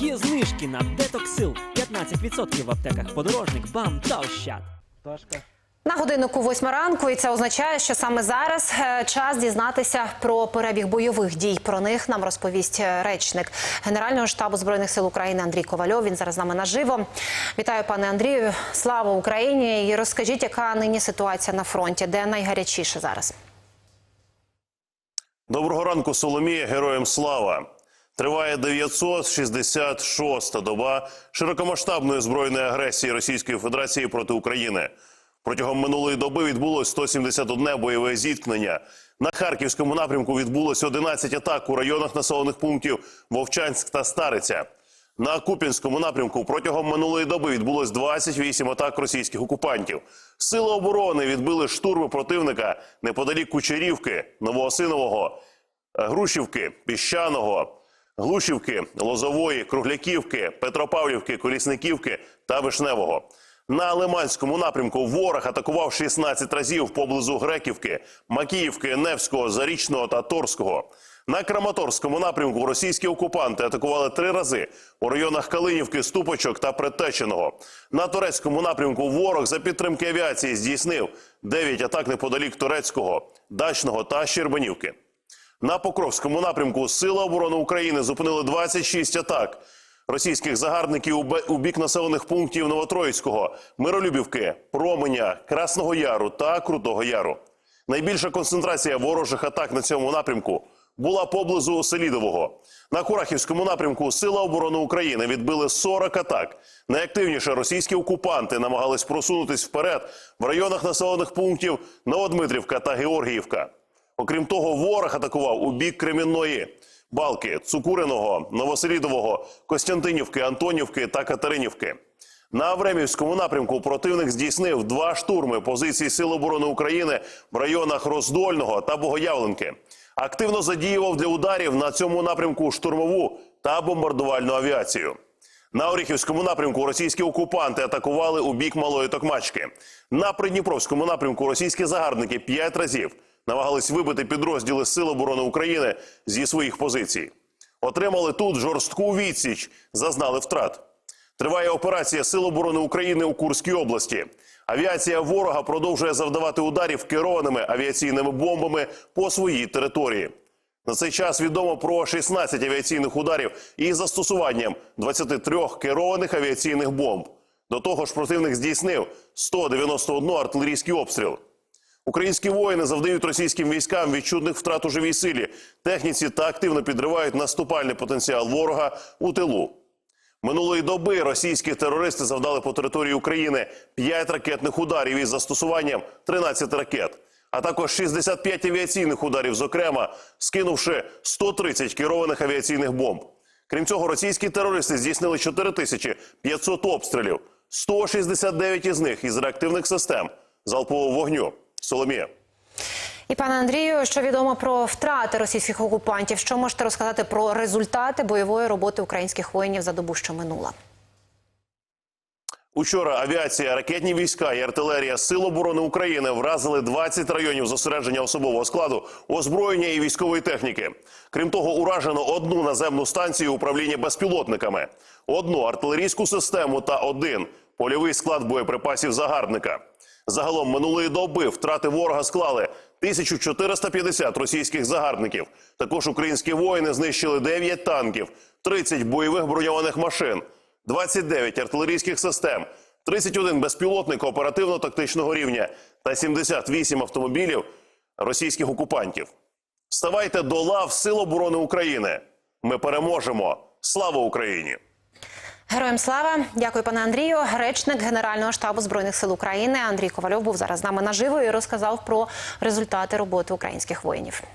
Є знижки на детоксил 15% в аптеках подорожник, бам та ощад. На годиннику восьма ранку, і це означає, що саме зараз е, час дізнатися про перебіг бойових дій. Про них нам розповість е, речник Генерального штабу збройних сил України Андрій Ковальов. Він зараз з нами наживо. Вітаю, пане Андрію. Слава Україні! І розкажіть, яка нині ситуація на фронті, де найгарячіше зараз? Доброго ранку, Соломія. Героям слава. Триває 966-та доба широкомасштабної збройної агресії Російської Федерації проти України. Протягом минулої доби відбулось 171 бойове зіткнення. На харківському напрямку відбулось 11 атак у районах населених пунктів Вовчанськ та Стариця. На Купінському напрямку протягом минулої доби відбулось 28 атак російських окупантів. Сили оборони відбили штурми противника неподалік Кучерівки, Новоосинового, Грушівки, Піщаного, Глушівки, Лозової, Кругляківки, Петропавлівки, Колісниківки та Вишневого. На Лиманському напрямку ворог атакував 16 разів поблизу Греківки, Макіївки, Невського, Зарічного та Торського. На Краматорському напрямку російські окупанти атакували три рази у районах Калинівки, Ступочок та Притеченого. На турецькому напрямку ворог за підтримки авіації здійснив 9 атак неподалік Турецького, Дачного та Щербанівки. На Покровському напрямку Сили оборони України зупинили 26 атак російських загарбників у бік населених пунктів Новотроїцького, Миролюбівки, Променя, Красного Яру та Крутого Яру. Найбільша концентрація ворожих атак на цьому напрямку була поблизу Селідового. На Курахівському напрямку Сила оборони України відбили 40 атак. Найактивніше російські окупанти намагались просунутись вперед в районах населених пунктів Новодмитрівка та Георгіївка. Окрім того, ворог атакував у бік Кремінної, Балки, Цукуриного, Новоселідового, Костянтинівки, Антонівки та Катеринівки. На Авремівському напрямку противник здійснив два штурми позицій Сил оборони України в районах Роздольного та Богоявленки. Активно задіював для ударів на цьому напрямку штурмову та бомбардувальну авіацію. На Оріхівському напрямку російські окупанти атакували у бік Малої Токмачки. На Придніпровському напрямку російські загарбники п'ять разів намагались вибити підрозділи Сил оборони України зі своїх позицій. Отримали тут жорстку відсіч, зазнали втрат. Триває операція Сил оборони України у Курській області. Авіація ворога продовжує завдавати ударів керованими авіаційними бомбами по своїй території. На цей час відомо про 16 авіаційних ударів із застосуванням 23 керованих авіаційних бомб. До того ж, противник здійснив 191 артилерійський обстріл. Українські воїни завдають російським військам відчутних втрат у живій силі, техніці та активно підривають наступальний потенціал ворога у тилу. Минулої доби російські терористи завдали по території України 5 ракетних ударів із застосуванням 13 ракет, а також 65 авіаційних ударів, зокрема, скинувши 130 керованих авіаційних бомб. Крім цього, російські терористи здійснили 4500 обстрілів, 169 із них із реактивних систем залпового вогню. Соломія. І пане Андрію, що відомо про втрати російських окупантів? Що можете розказати про результати бойової роботи українських воїнів за добу, що минула? Учора авіація, ракетні війська і артилерія Сил оборони України вразили 20 районів зосередження особового складу, озброєння і військової техніки. Крім того, уражено одну наземну станцію управління безпілотниками, одну артилерійську систему та один польовий склад боєприпасів загарбника. Загалом минулої доби втрати ворога склали 1450 російських загарбників. Також українські воїни знищили 9 танків, 30 бойових броньованих машин. 29 артилерійських систем, 31 безпілотник оперативно-тактичного рівня та 78 автомобілів російських окупантів. Ставайте до лав Сил оборони України. Ми переможемо. Слава Україні! Героям слава, дякую, пане Андрію. Речник Генерального штабу збройних сил України Андрій Ковальов був зараз з нами наживо і розказав про результати роботи українських воїнів.